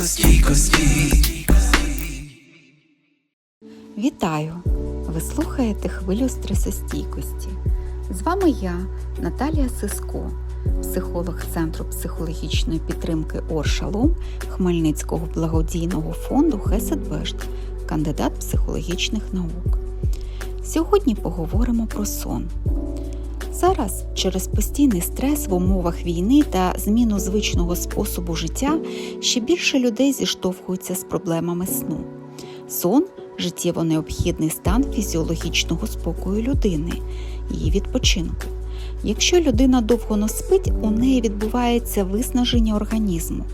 стресостійкості. Вітаю! Ви слухаєте хвилю стресостійкості. З вами я, Наталія Сиско, психолог Центру психологічної підтримки Оршалом Хмельницького благодійного фонду Хеседвешт, кандидат психологічних наук. Сьогодні поговоримо про сон. Зараз через постійний стрес в умовах війни та зміну звичного способу життя ще більше людей зіштовхуються з проблемами сну. Сон життєво необхідний стан фізіологічного спокою людини, її відпочинку. Якщо людина довго не спить, у неї відбувається виснаження організму,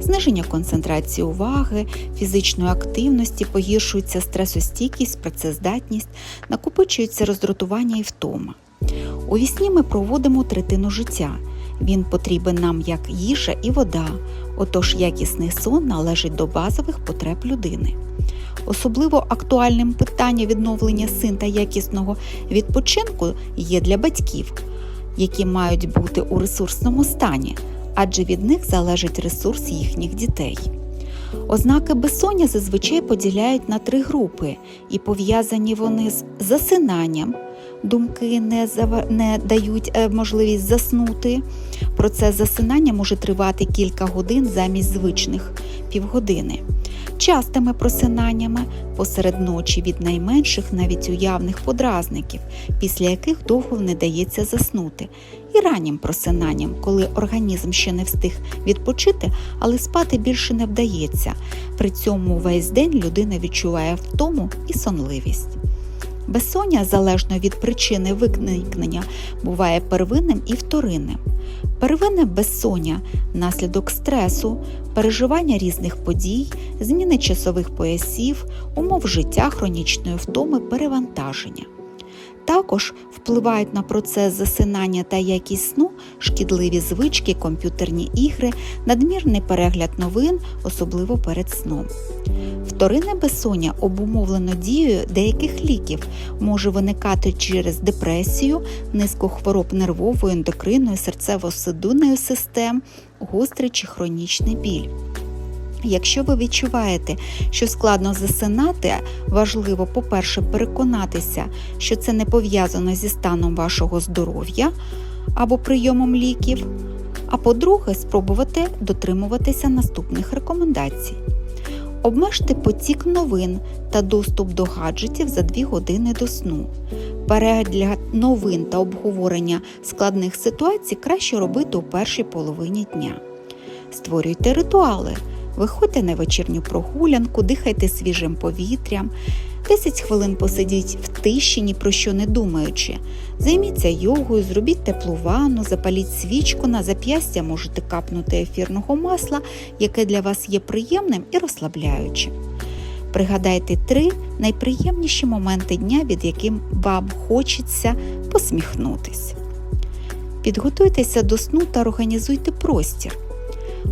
зниження концентрації уваги, фізичної активності, погіршується стресостійкість, працездатність, накопичується роздратування і втома. У вісні ми проводимо третину життя. Він потрібен нам як їжа і вода, отож якісний сон належить до базових потреб людини. Особливо актуальним питання відновлення син та якісного відпочинку є для батьків, які мають бути у ресурсному стані, адже від них залежить ресурс їхніх дітей. Ознаки безсоння зазвичай поділяють на три групи, і пов'язані вони з засинанням. Думки не, зава... не дають е, можливість заснути. Процес засинання може тривати кілька годин замість звичних півгодини. Частими просинаннями посеред ночі від найменших навіть уявних подразників, після яких довго не дається заснути, і раннім просинанням, коли організм ще не встиг відпочити, але спати більше не вдається. При цьому весь день людина відчуває втому і сонливість. Безсоння, залежно від причини виникнення, буває первинним і вторинним. Первинне безсоння наслідок стресу, переживання різних подій, зміни часових поясів, умов життя, хронічної втоми, перевантаження. Також впливають на процес засинання та якість сну шкідливі звички, комп'ютерні ігри, надмірний перегляд новин, особливо перед сном. Вторинне безсоння обумовлено дією деяких ліків, може виникати через депресію, низку хвороб нервової, ендокринної, серцево-судинної систем, гострий чи хронічний біль. Якщо ви відчуваєте, що складно засинати, важливо, по-перше, переконатися, що це не пов'язано зі станом вашого здоров'я або прийомом ліків. А по-друге, спробувати дотримуватися наступних рекомендацій. Обмежте потік новин та доступ до гаджетів за 2 години до сну. Перегляд новин та обговорення складних ситуацій краще робити у першій половині дня. Створюйте ритуали. Виходьте на вечірню прогулянку, дихайте свіжим повітрям, 10 хвилин посидіть в тиші, ні про що не думаючи. Займіться йогою, зробіть теплу ванну, запаліть свічку на зап'ястя, можете капнути ефірного масла, яке для вас є приємним і розслабляючим. Пригадайте три найприємніші моменти дня, від яким вам хочеться посміхнутися. Підготуйтеся до сну та організуйте простір.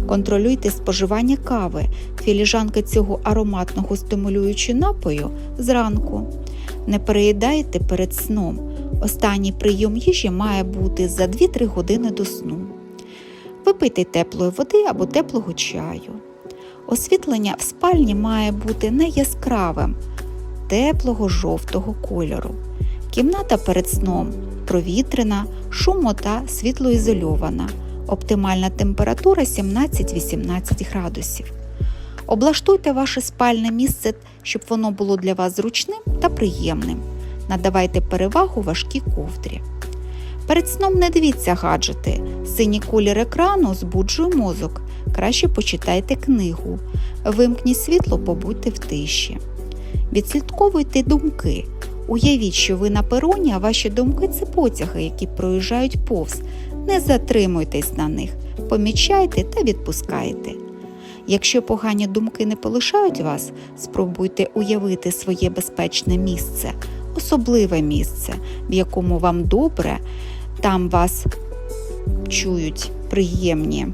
Контролюйте споживання кави, філіжанки цього ароматного стимулюючого напою зранку. Не переїдайте перед сном. Останній прийом їжі має бути за 2-3 години до сну. Випийте теплої води або теплого чаю. Освітлення в спальні має бути не яскравим, теплого жовтого кольору. Кімната перед сном провітрена, шумо та світлоізольована. Оптимальна температура 17-18 градусів. Облаштуйте ваше спальне місце, щоб воно було для вас зручним та приємним. Надавайте перевагу важкій ковдрі. Перед сном не дивіться гаджети. Синій колір екрану збуджує мозок. Краще почитайте книгу. Вимкніть світло, побудьте в тиші. Відслідковуйте думки. Уявіть, що ви на пероні, а ваші думки це потяги, які проїжджають повз. Не затримуйтесь на них, помічайте та відпускайте. Якщо погані думки не полишають вас, спробуйте уявити своє безпечне місце, особливе місце, в якому вам добре, там вас чують приємні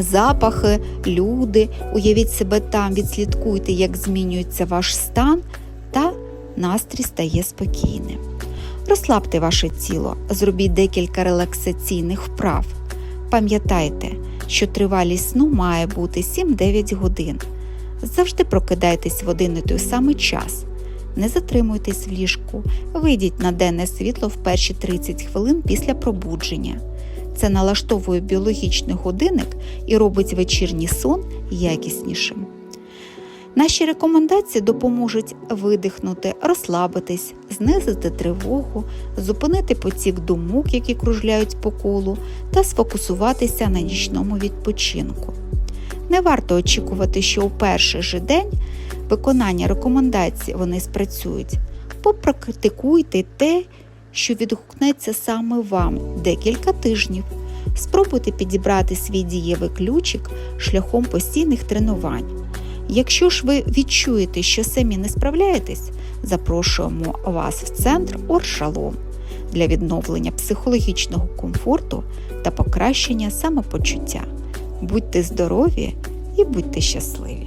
запахи, люди. Уявіть себе там, відслідкуйте, як змінюється ваш стан та настрій стає спокійним. Розслабте ваше тіло, зробіть декілька релаксаційних вправ. Пам'ятайте, що тривалість сну має бути 7-9 годин. Завжди прокидайтесь в один і той самий час. Не затримуйтесь в ліжку, вийдіть на денне світло в перші 30 хвилин після пробудження. Це налаштовує біологічний годинник і робить вечірній сон якіснішим. Наші рекомендації допоможуть видихнути, розслабитись, знизити тривогу, зупинити потік думок, які кружляють по колу, та сфокусуватися на нічному відпочинку. Не варто очікувати, що у перший же день виконання рекомендацій вони спрацюють. Попрактикуйте те, що відгукнеться саме вам декілька тижнів. Спробуйте підібрати свій дієвий ключик шляхом постійних тренувань. Якщо ж ви відчуєте, що самі не справляєтесь, запрошуємо вас в центр Оршалом для відновлення психологічного комфорту та покращення самопочуття. Будьте здорові і будьте щасливі!